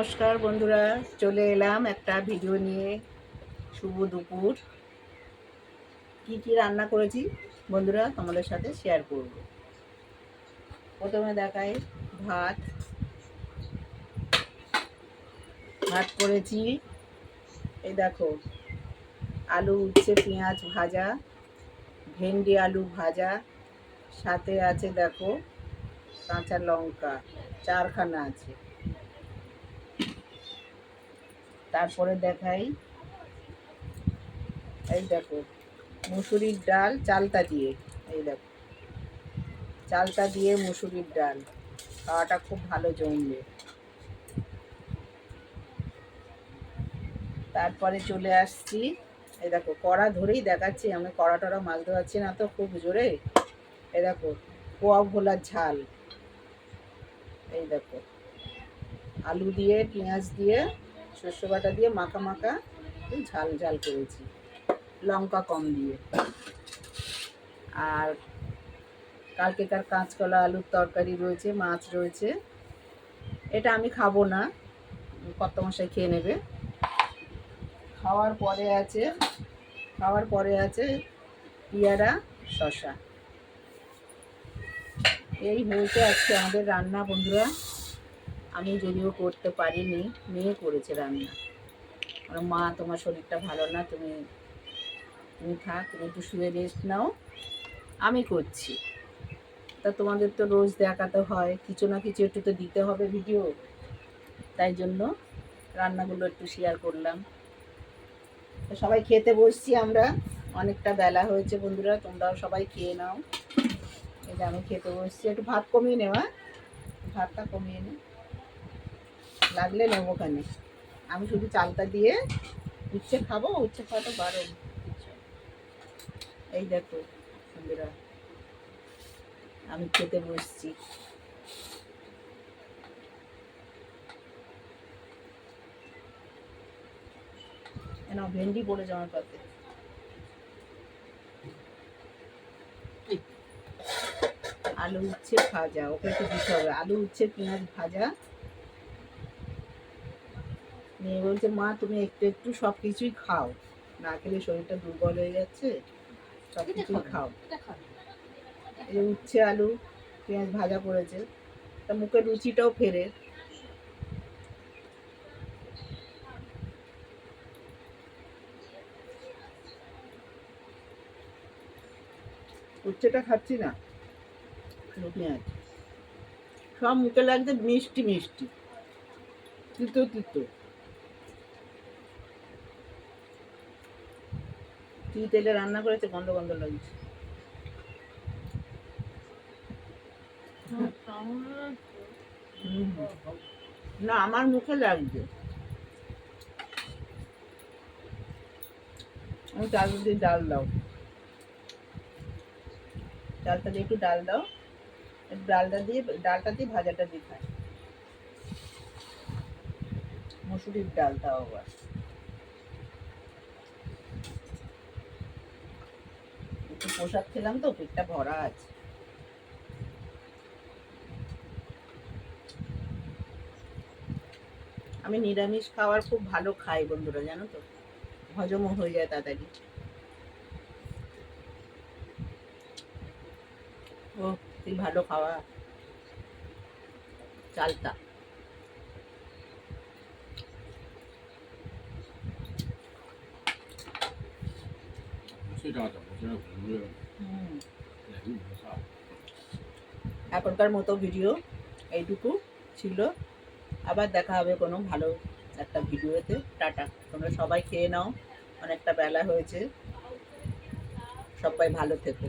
নমস্কার বন্ধুরা, চলে এলাম একটা ভিডিও নিয়ে। শুভ দুপুর। কি কি রান্না করেছি বন্ধুরা তোমাদের সাথে শেয়ার করব। প্রথমে দেখাই ভাত। ভাত করেছি। এই দেখো, আলু উচ্ছে, পেঁয়াজ ভাজা, ভেন্ডি আলু ভাজা, সাথে আছে দেখো কাঁচা লঙ্কা, চারখানা আছে। তারপরে দেখাই। এই দেখো, মুসুরির ডাল চালতা দিয়ে, এই দেখো। চালতা দিয়ে মুসুরির ডাল, খাওয়াটা খুব ভালো জমবে। তারপরে চলে আসছি, এই দেখো, কড়া ধরেই দেখাচ্ছি, আমি কড়া টড়া মাছ ধোয়াচ্ছি না তো খুব জোরে। এই দেখো, পোয়া ভোলার ঝাল। এই দেখো, আলু দিয়ে, পেঁয়াজ দিয়ে শস্য বাটা দিয়ে মাখা মাখা ঝাল ঝাল করেছি। লঙ্কা কম দিয়ে। আর কালকেকার কাঁচকলা, আলুর তরকারি রয়েছে, মাছ রয়েছে। এটা আমি খাব না কত মশাই খেয়ে নেবে। খাওয়ার পরে আছে, খাওয়ার পরে আছে পিয়ারা শশা এই হয়েছে আজকে আমাদের রান্না, বন্ধুরা। আমি যদিও করতে পারিনি, মেয়ে করেছে রান্না। মা, তোমার শরীরটা ভালো না, তুমি তুমি থাক, তুমি একটু শুয়ে রেস্ট নাও। আমি করছি। তা তোমাদের তো রোজ দেখাতে হয়, কিছু না কিছু একটু তো দিতে হবে ভিডিও তাই জন্য রান্নাগুলো একটু শেয়ার করলাম। তো সবাই খেতে বসছি আমরা, অনেকটা বেলা হয়েছে বন্ধুরা, তোমরাও সবাই খেয়ে নাও। যে আমি খেতে বসছি, একটু ভাত কমিয়ে নেওয়া ভাতটা কমিয়ে নে। লাগলে নেব খানে আমি শুধু চালটা দিয়ে উচ্ছে খাব, উচ্ছে খাওয়াটা বারো এই দেখো আমি খেতে বসছি। এনাও ভেন্ডি পড়েছে আমার পাতে। আলু উচ্ছে ভাজা, ওকে একটু দিতে হবে। আলু উচ্ছে, পেঁয়াজ ভাজা মেয়ে বলছে মা তুমি একটু একটু সব কিছুই খাও। না খেলে শরীরটা দুর্বল হয়ে যাচ্ছে সব কিছুই খাও এই উচ্ছে আলু পেঁয়াজ ভাজা করেছে তা মুখের রুচিটাও ফেরে। উচ্ছেটা খাচ্ছি না? পেঁয়াজ সব মুখে লাগছে মিষ্টি মিষ্টি। তিতো তিতো। কি তেলে রান্না করেছে, গন্ধ গন্ধ লাগছে। না, আমার মুখে লাগছে আমি চাল দিয়ে ডাল দাও। ডালটা দিয়ে একটু ডাল দাও। ডালটা দিয়ে ডালটা দিয়ে ভাজাটা দিয়ে খাই। মুসুরির ডাল তাও আবার। পোশাক খেলাম তো, পেটটা ভরা আছে। আমি নিরামিষ খাওয়ার খুব ভালো খাই বন্ধুরা, জানো তো? হজমও হয়ে যায় তাড়াতাড়ি। ও কি ভালো খাওয়া। চালটা। এখনকার মতো ভিডিও এইটুকু ছিল। আবার দেখা হবে কোনো ভালো একটা ভিডিওতে। টাটা। তোমরা সবাই খেয়ে নাও। অনেকটা বেলা হয়েছে। সবাই ভালো থেকো।